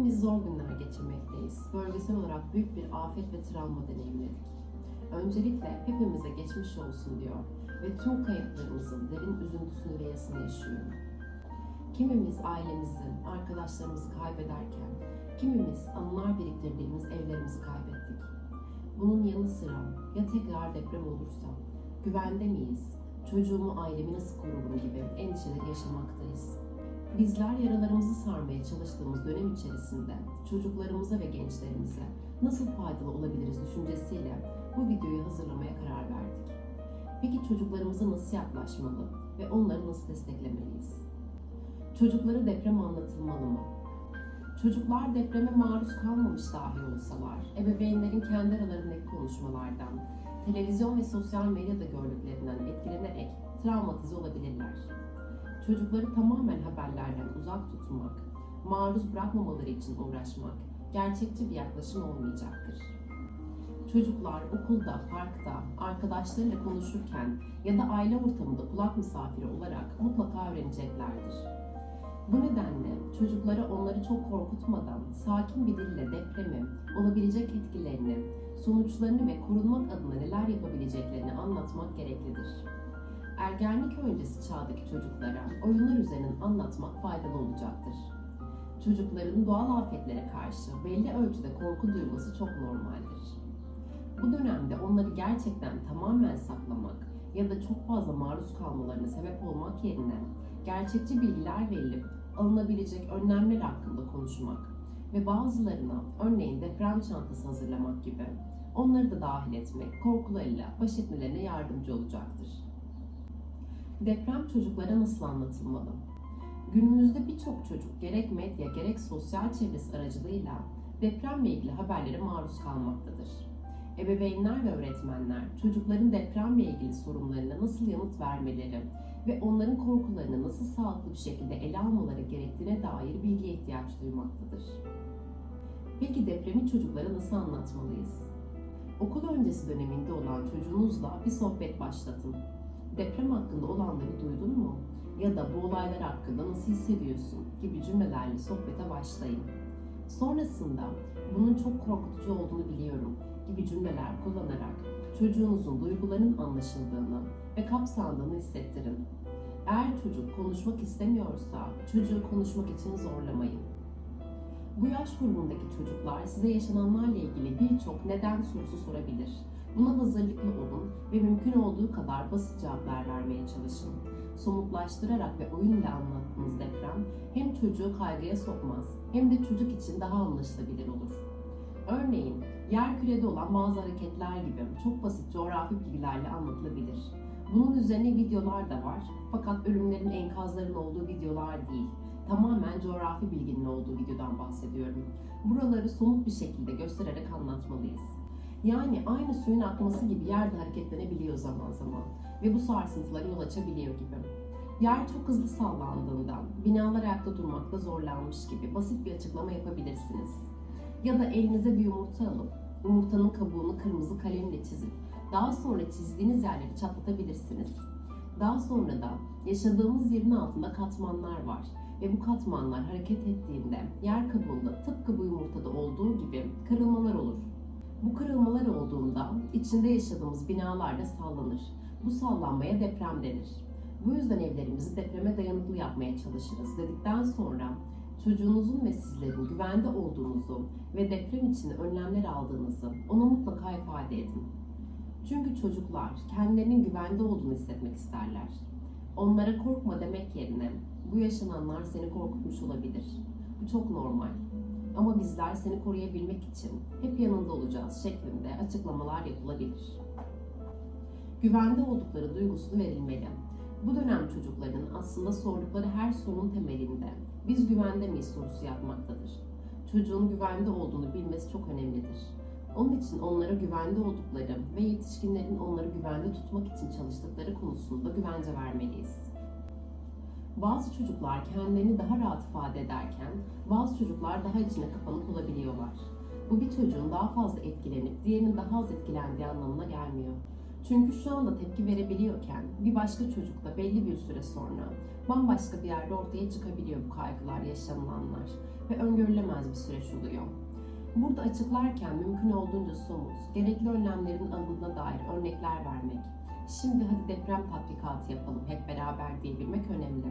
Hepimiz zor günler geçirmekteyiz. Bölgesel olarak büyük bir afet ve travma deneyimledik. Öncelikle hepimize geçmiş olsun diyor ve tüm kayıplarımızın derin üzüntüsünü ve yasını yaşıyorum. Kimimiz ailemizi, arkadaşlarımızı kaybederken, kimimiz anılar biriktirdiğimiz evlerimizi kaybettik. Bunun yanı sıra ya tekrar deprem olursa, güvende miyiz, çocuğumu, ailemi nasıl korurum gibi endişeleri yaşamaktayız. Bizler yaralarımızı sarmaya çalıştığımız dönem içerisinde çocuklarımıza ve gençlerimize nasıl faydalı olabiliriz düşüncesiyle bu videoyu hazırlamaya karar verdik. Peki çocuklarımıza nasıl yaklaşmalı ve onları nasıl desteklemeliyiz? Çocuklara deprem anlatılmalı mı? Çocuklar depreme maruz kalmamış dahi olsalar, ebeveynlerin kendi aralarındaki konuşmalardan, televizyon ve sosyal medyada gördüklerinden etkilenerek travmatize olabilirler. Çocukları tamamen haberlerden uzak tutmak, maruz bırakmamaları için uğraşmak gerçekçi bir yaklaşım olmayacaktır. Çocuklar okulda, parkta, arkadaşlarıyla konuşurken ya da aile ortamında kulak misafiri olarak mutlaka öğreneceklerdir. Bu nedenle çocuklara onları çok korkutmadan sakin bir dille depremi, olabilecek etkilerini, sonuçlarını ve korunmak adına neler yapabileceklerini anlatmak gereklidir. Ergenlik öncesi çağdaki çocuklara oyunlar üzerinden anlatmak faydalı olacaktır. Çocukların doğal afetlere karşı belli ölçüde korku duyması çok normaldir. Bu dönemde onları gerçekten tamamen saklamak ya da çok fazla maruz kalmalarına sebep olmak yerine gerçekçi bilgiler verilip alınabilecek önlemler hakkında konuşmak ve bazılarına örneğin deprem çantası hazırlamak gibi onları da dahil etmek korkularıyla baş etmelerine yardımcı olacaktır. Deprem çocuklara nasıl anlatılmalı? Günümüzde birçok çocuk gerek medya gerek sosyal çevresi aracılığıyla depremle ilgili haberlere maruz kalmaktadır. Ebeveynler ve öğretmenler çocukların depremle ilgili sorunlarına nasıl yanıt vermeleri ve onların korkularını nasıl sağlıklı bir şekilde ele almaları gerektiğine dair bilgiye ihtiyaç duymaktadır. Peki depremi çocuklara nasıl anlatmalıyız? Okul öncesi döneminde olan çocuğunuzla bir sohbet başlatın. Deprem hakkında olanları duydun mu? Ya da bu olaylar hakkında nasıl hissediyorsun gibi cümlelerle sohbete başlayın. Sonrasında bunun çok korkutucu olduğunu biliyorum gibi cümleler kullanarak çocuğunuzun duygularının anlaşıldığını ve kapsandığını hissettirin. Eğer çocuk konuşmak istemiyorsa çocuğu konuşmak için zorlamayın. Bu yaş grubundaki çocuklar size yaşananlarla ilgili birçok neden sorusu sorabilir. Buna hazırlıklı olun ve mümkün olduğu kadar basit cevaplar vermeye çalışın. Somutlaştırarak ve oyun ile anlattığınız deprem hem çocuğu kaygıya sokmaz hem de çocuk için daha anlaşılabilir olur. Örneğin yer kürede olan bazı hareketler gibi çok basit coğrafi bilgilerle anlatılabilir. Bunun üzerine videolar da var fakat ölümlerin enkazların olduğu videolar değil. Tamamen coğrafi bilginin olduğu videodan bahsediyorum. Buraları somut bir şekilde göstererek anlatmalıyız. Yani aynı suyun akması gibi yerde hareketlenebiliyor zaman zaman ve bu sarsıntılara yol açabiliyor gibi. Yer çok hızlı sallandığından binalar ayakta durmakta zorlanmış gibi basit bir açıklama yapabilirsiniz. Ya da elinize bir yumurta alıp yumurtanın kabuğunu kırmızı kalemle çizip daha sonra çizdiğiniz yerleri çatlatabilirsiniz. Daha sonra da yaşadığımız yerin altında katmanlar var ve bu katmanlar hareket ettiğinde yer kabuğunda tıpkı bu yumurtada olduğu gibi kırılmalar olur. Bu kırılmalar olduğunda içinde yaşadığımız binalar da sallanır. Bu sallanmaya deprem denir. Bu yüzden evlerimizi depreme dayanıklı yapmaya çalışırız dedikten sonra çocuğunuzun ve sizlerin güvende olduğunuzu ve deprem için önlemler aldığınızı ona mutlaka ifade edin. Çünkü çocuklar kendilerinin güvende olduğunu hissetmek isterler. Onlara korkma demek yerine bu yaşananlar seni korkutmuş olabilir. Bu çok normal. Ama bizler seni koruyabilmek için hep yanında olacağız şeklinde açıklamalar yapılabilir. Güvende oldukları duygusunu verilmeli. Bu dönem çocukların aslında sordukları her sorunun temelinde biz güvende miyiz sorusu yapmaktadır. Çocuğun güvende olduğunu bilmesi çok önemlidir. Onun için onlara güvende oldukları ve yetişkinlerin onları güvende tutmak için çalıştıkları konusunda güvence vermeliyiz. Bazı çocuklar kendilerini daha rahat ifade ederken bazı çocuklar daha içine kapanık olabiliyorlar. Bu bir çocuğun daha fazla etkilenip diğerinin daha az etkilendiği anlamına gelmiyor. Çünkü şu anda tepki verebiliyorken bir başka çocuk da belli bir süre sonra bambaşka bir yerde ortaya çıkabiliyor bu kaygılar, yaşanılanlar. ve öngörülemez bir süreç oluyor. Burada açıklarken mümkün olduğunca somut, gerekli önlemlerin alındığına dair örnekler vermek, şimdi hadi deprem tatbikatı yapalım hep beraber diyebilmek önemli.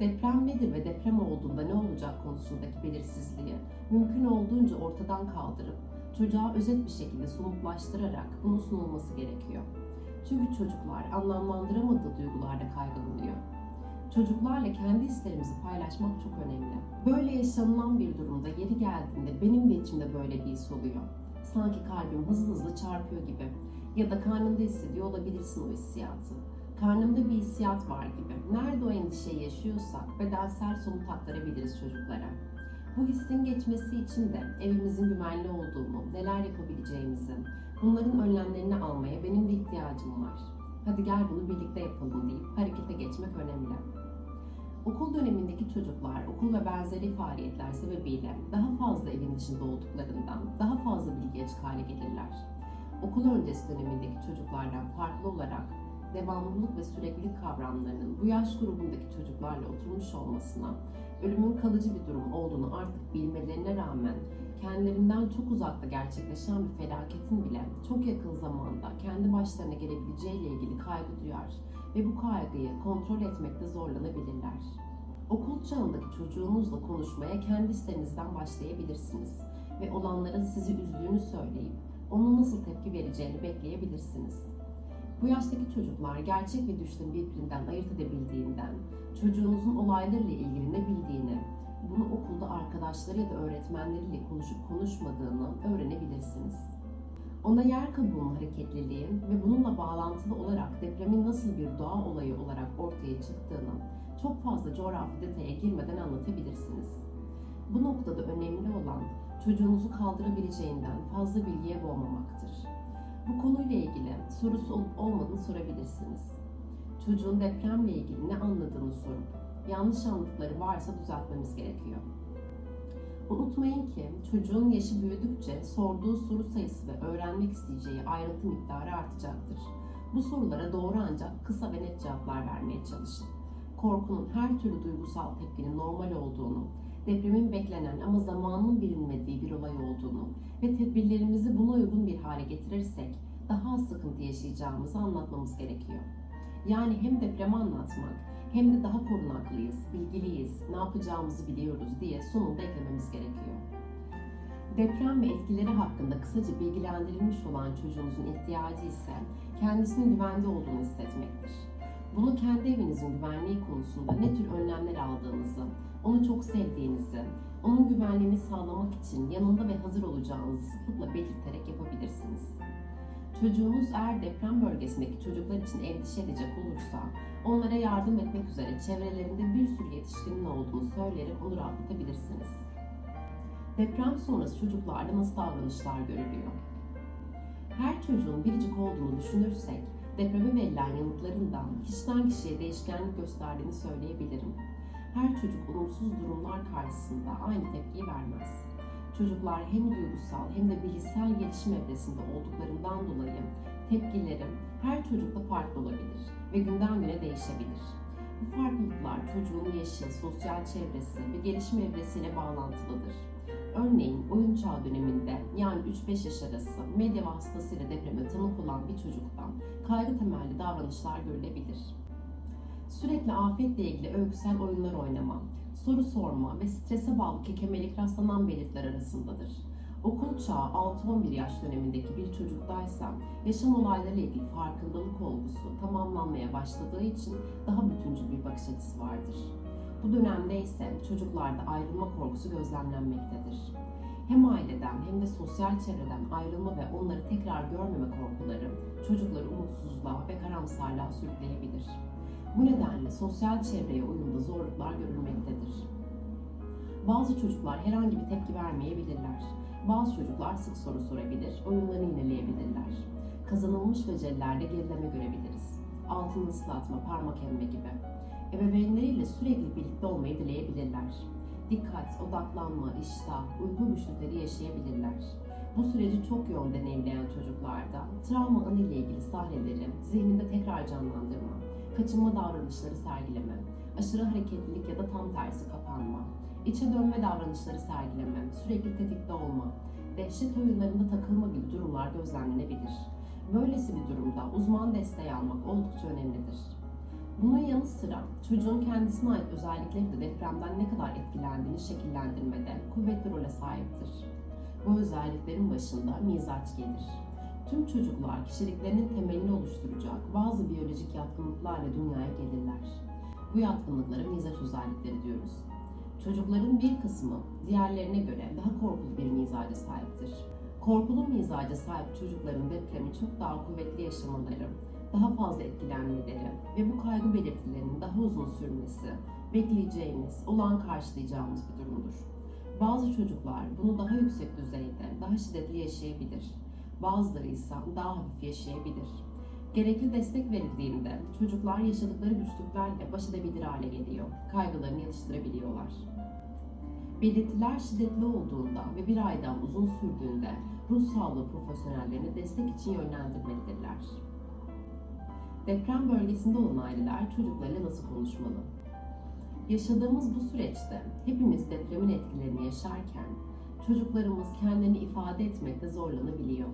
Deprem nedir ve deprem olduğunda ne olacak konusundaki belirsizliği mümkün olduğunca ortadan kaldırıp çocuğa özet bir şekilde somutlaştırarak bunun sunulması gerekiyor. Çünkü çocuklar anlamlandıramadığı duygularla kaygılanıyor. Çocuklarla kendi hislerimizi paylaşmak çok önemli. Böyle yaşanılan bir durumda yeri geldiğinde benim de içimde böyle bir his oluyor. Sanki kalbim hızlı hızlı çarpıyor gibi. Ya da karnında hissediyor olabilirsin o hissiyatı. Karnımda bir hissiyat var gibi. Nerede o endişeyi yaşıyorsak bedensel somut aktarabiliriz çocuklara. Bu hissin geçmesi için de evimizin güvenli olduğunu, neler yapabileceğimizi, bunların önlemlerini almaya benim de ihtiyacım var. Hadi gel bunu birlikte yapalım deyip harekete geçmek önemli. Okul dönemindeki çocuklar okul ve benzeri faaliyetler sebebiyle daha fazla evin dışında olduklarından daha fazla bilgiye açık hale gelirler. Okul öncesi dönemindeki çocuklardan farklı olarak devamlılık ve süreklilik kavramlarının bu yaş grubundaki çocuklarla oturmuş olmasına, ölümün kalıcı bir durum olduğunu artık bilmelerine rağmen kendilerinden çok uzakta gerçekleşen bir felaketin bile çok yakın zamanda kendi başlarına gelebileceğiyle ilgili kaygı duyar ve bu kaygıyı kontrol etmekte zorlanabilirler. Okul çağındaki çocuğunuzla konuşmaya kendi isteğinizden başlayabilirsiniz ve olanların sizi üzdüğünü söyleyip onun nasıl tepki vereceğini bekleyebilirsiniz. Bu yaştaki çocuklar gerçek ve düşlerini birbirinden ayırt edebildiğinden, çocuğunuzun olaylarla ilgili ne bildiğini, bunu okulda arkadaşları ya da öğretmenleriyle konuşup konuşmadığını öğrenebilirsiniz. Ona yer kabuğunun hareketliliği ve bununla bağlantılı olarak depremin nasıl bir doğa olayı olarak ortaya çıktığını çok fazla coğrafi detaya girmeden anlatabilirsiniz. Bu noktada önemli olan çocuğunuzu kaldırabileceğinden fazla bilgiye boğmamaktır. Bu konuyla ilgili sorusu olup olmadığını sorabilirsiniz. Çocuğun depremle ilgili ne anladığını sorup yanlış anladıkları varsa düzeltmemiz gerekiyor. Unutmayın ki çocuğun yaşı büyüdükçe sorduğu soru sayısı ve öğrenmek isteyeceği ayrıntı miktarı artacaktır. Bu sorulara doğru ancak kısa ve net cevaplar vermeye çalışın. Korkunun her türlü duygusal tepkinin normal olduğunu, depremin beklenen ama zamanının bilinmediği bir olay olduğunu ve tedbirlerimizi buna uygun bir hale getirirsek daha az sıkıntı yaşayacağımızı anlatmamız gerekiyor. Yani hem depremi anlatmak hem de daha korunaklıyız, bilgiliyiz, ne yapacağımızı biliyoruz diye sonunda eklememiz gerekiyor. Deprem ve etkileri hakkında kısaca bilgilendirilmiş olan çocuğunuzun ihtiyacı ise kendisinin güvende olduğunu hissetmektir. Bunu kendi evinizin güvenliği konusunda ne tür önlemler aldığınızı, onu çok sevdiğinizi, onun güvenliğini sağlamak için yanında ve hazır olacağınızı sıklıkla belirterek yapabilirsiniz. Çocuğunuz eğer deprem bölgesindeki çocuklar için endişe edecek olursa, onlara yardım etmek üzere çevrelerinde bir sürü yetişkinin olduğunu söyleyerek onu rahatlatabilirsiniz. Deprem sonrası çocuklarda nasıl davranışlar görülüyor? Her çocuğun biricik olduğunu düşünürsek, depreme verilen yanıtlarından kişiden kişiye değişkenlik gösterdiğini söyleyebilirim. Her çocuk olumsuz durumlar karşısında aynı tepkiyi vermez. Çocuklar hem duygusal hem de bilişsel gelişim evresinde olduklarından dolayı tepkileri her çocukta farklı olabilir ve günden güne değişebilir. Bu farklılıklar çocuğun yaşı, sosyal çevresi ve gelişim evresiyle bağlantılıdır. Örneğin oyun çağı döneminde yani 3-5 yaş arası medya vasıtasıyla depreme tanık olan bir çocuktan kaygı temelli davranışlar görülebilir. Sürekli afetle ilgili öyküsel oyunlar oynama, soru sorma ve strese bağlı kekemelik rastlanan belirtiler arasındadır. Okul çağı 6-11 yaş dönemindeki bir çocuktaysa yaşam olaylarıyla ilgili farkındalık olgusu tamamlanmaya başladığı için daha bütüncül bir bakış açısı vardır. Bu dönemde ise çocuklarda ayrılma korkusu gözlemlenmektedir. Hem aileden hem de sosyal çevreden ayrılma ve onları tekrar görmeme korkuları çocukları umutsuzluğa ve karamsarlığa sürükleyebilir. Bu nedenle sosyal çevreye uyumda zorluklar görülmektedir. Bazı çocuklar herhangi bir tepki vermeyebilirler. Bazı çocuklar sık soru sorabilir, oyunlarını yineleyebilirler. Kazanılmış becerilerde gerileme görebiliriz. Altını ıslatma, parmak emme gibi. Ebeveynleriyle sürekli birlikte olmayı dileyebilirler. Dikkat, odaklanma, iştah, uyku güçlükleri yaşayabilirler. Bu süreci çok yoğun deneyimleyen çocuklarda travma anı ile ilgili sahneleri zihninde tekrar canlandırma, kaçınma davranışları sergileme, aşırı hareketlilik ya da tam tersi kapanma, içe dönme davranışları sergileme, sürekli tetikte olma, dehşet oyunlarında takılma gibi durumlar gözlemlenebilir. Böylesi bir durumda uzman desteği almak oldukça önemlidir. Bunun yanı sıra çocuğun kendisine ait özellikleri de depremden ne kadar etkilendiğini şekillendirmede kuvvetli role sahiptir. Bu özelliklerin başında mizaç gelir. Tüm çocuklar kişiliklerinin temelini oluşturacak bazı biyolojik yatkınlıklarla dünyaya gelirler. Bu yatkınlıklara mizaç özellikleri diyoruz. Çocukların bir kısmı diğerlerine göre daha korkulu bir mizaca sahiptir. Korkulu mizaca sahip çocukların depremi çok daha kuvvetli yaşamaları, daha fazla etkilenmeleri ve bu kaygı belirtilerinin daha uzun sürmesi bekleyeceğimiz, olan karşılayacağımız bir durumdur. Bazı çocuklar bunu daha yüksek düzeyde, daha şiddetli yaşayabilir. Bazıları ise daha hafif yaşayabilir. Gerekli destek verildiğinde çocuklar yaşadıkları güçlüklerle baş edebilir hale geliyor. Kaygılarını yatıştırabiliyorlar. Belirtiler şiddetli olduğunda ve bir aydan uzun sürdüğünde ruh sağlığı profesyonellerini destek için yönlendirmelidirler. Deprem bölgesinde olan aileler çocuklarıyla nasıl konuşmalı? Yaşadığımız bu süreçte hepimiz depremin etkilerini yaşarken çocuklarımız kendini ifade etmekte zorlanabiliyor.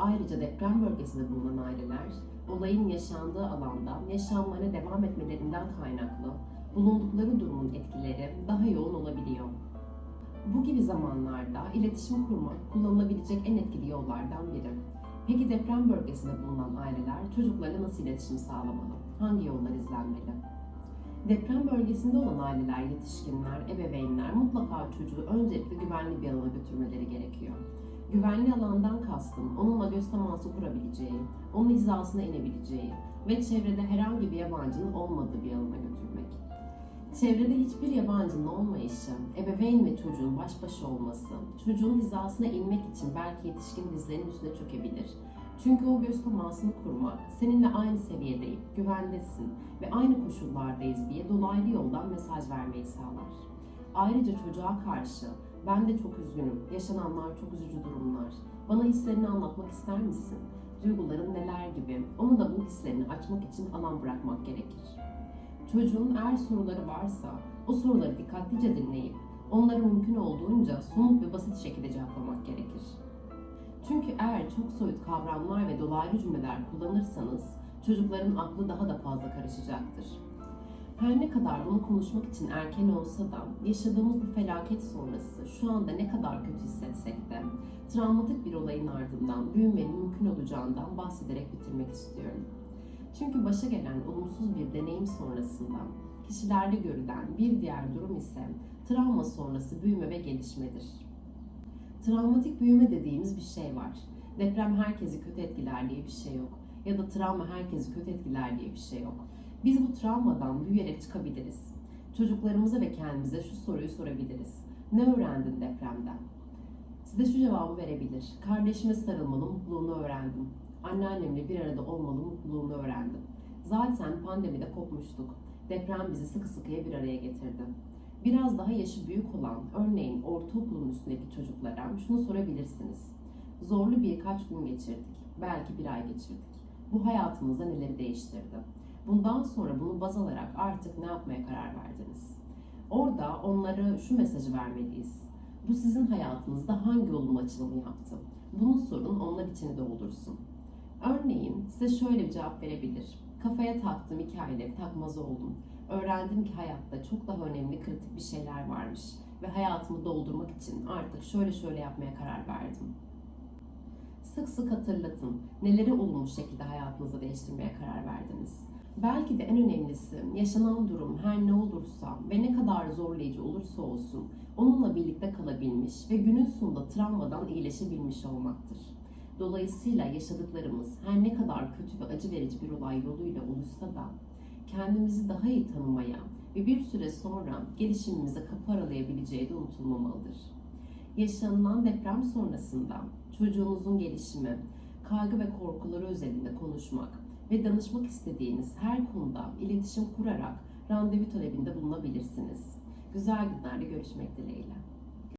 Ayrıca deprem bölgesinde bulunan aileler olayın yaşandığı alanda yaşamlarına devam etmelerinden kaynaklı bulundukları durumun etkileri daha yoğun olabiliyor. Bu gibi zamanlarda iletişim kurmak kullanılabilecek en etkili yollardan biri. Peki deprem bölgesinde bulunan aileler çocuklarla nasıl iletişim sağlamalı? Hangi yollar izlenmeli? Deprem bölgesinde olan aileler, yetişkinler, ebeveynler mutlaka çocuğu öncelikle güvenli bir alana götürmeleri gerekiyor. Güvenli alandan kastım onunla göz teması kurabileceği, onun hizasına inebileceği ve çevrede herhangi bir yabancının olmadığı bir alana götürmek. Çevrede hiçbir yabancının olmayışı, ebeveyn ve çocuğun baş başa olması, çocuğun hizasına inmek için belki yetişkin dizlerinin üstüne çökebilir. Çünkü o göz temasını kurmak, seninle aynı seviyedeyim, güvendesin ve aynı koşullardayız diye dolaylı yoldan mesaj vermeyi sağlar. Ayrıca çocuğa karşı ben de çok üzgünüm, yaşananlar çok üzücü durumlar, bana hislerini anlatmak ister misin? Duyguların neler gibi, onu da bu hislerini açmak için alan bırakmak gerekir. Çocuğun eğer soruları varsa o soruları dikkatlice dinleyip onları mümkün olduğunca somut ve basit şekilde cevaplamak gerekir. Çünkü eğer çok soyut kavramlar ve dolaylı cümleler kullanırsanız çocukların aklı daha da fazla karışacaktır. Her ne kadar bunu konuşmak için erken olsa da yaşadığımız bu felaket sonrası şu anda ne kadar kötü hissetsek de travmatik bir olayın ardından büyümenin mümkün olacağından bahsederek bitirmek istiyorum. Çünkü başa gelen olumsuz bir deneyim sonrasında kişilerde görülen bir diğer durum ise travma sonrası büyüme ve gelişmedir. Travmatik büyüme dediğimiz bir şey var. Deprem herkesi kötü etkiler diye bir şey yok. Ya da travma herkesi kötü etkiler diye bir şey yok. Biz bu travmadan büyüyerek çıkabiliriz. Çocuklarımıza ve kendimize şu soruyu sorabiliriz. Ne öğrendin depremden? Size şu cevabı verebilir. Kardeşime sarılmalı, mutluluğunu öğrendim. Anneannemle bir arada olmalı, mutluluğunu öğrendim. Zaten pandemide kopmuştuk. Deprem bizi sıkı sıkıya bir araya getirdi. Biraz daha yaşı büyük olan, örneğin ortaokulun üstündeki çocuklara şunu sorabilirsiniz. Zorlu birkaç gün geçirdik, belki bir ay geçirdik. Bu hayatınızda neleri değiştirdi? Bundan sonra bunu baz alarak artık ne yapmaya karar verdiniz? Orada onlara şu mesajı vermeliyiz. Bu sizin hayatınızda hangi olumlu açılımı yaptı? Bunu sorun, onlar içini doldursun. Örneğin size şöyle bir cevap verebilir. Kafaya taktığım hikayeleri takmaz oldum. Öğrendim ki hayatta çok daha önemli kritik bir şeyler varmış ve hayatımı doldurmak için artık şöyle şöyle yapmaya karar verdim. Sık sık hatırlatın neleri olumlu şekilde hayatınızda değiştirmeye karar verdiniz. Belki de en önemlisi yaşanan durum her ne olursa ve ne kadar zorlayıcı olursa olsun onunla birlikte kalabilmiş ve günün sonunda travmadan iyileşebilmiş olmaktır. Dolayısıyla yaşadıklarımız her ne kadar kötü ve acı verici bir olay yoluyla olursa da kendimizi daha iyi tanımaya ve bir süre sonra gelişimimize kapı aralayabileceği de unutulmamalıdır. Yaşanılan deprem sonrasında çocuğunuzun gelişimi, kaygı ve korkuları özelinde konuşmak ve danışmak istediğiniz her konuda iletişim kurarak randevu talebinde bulunabilirsiniz. Güzel günlerde görüşmek dileğiyle.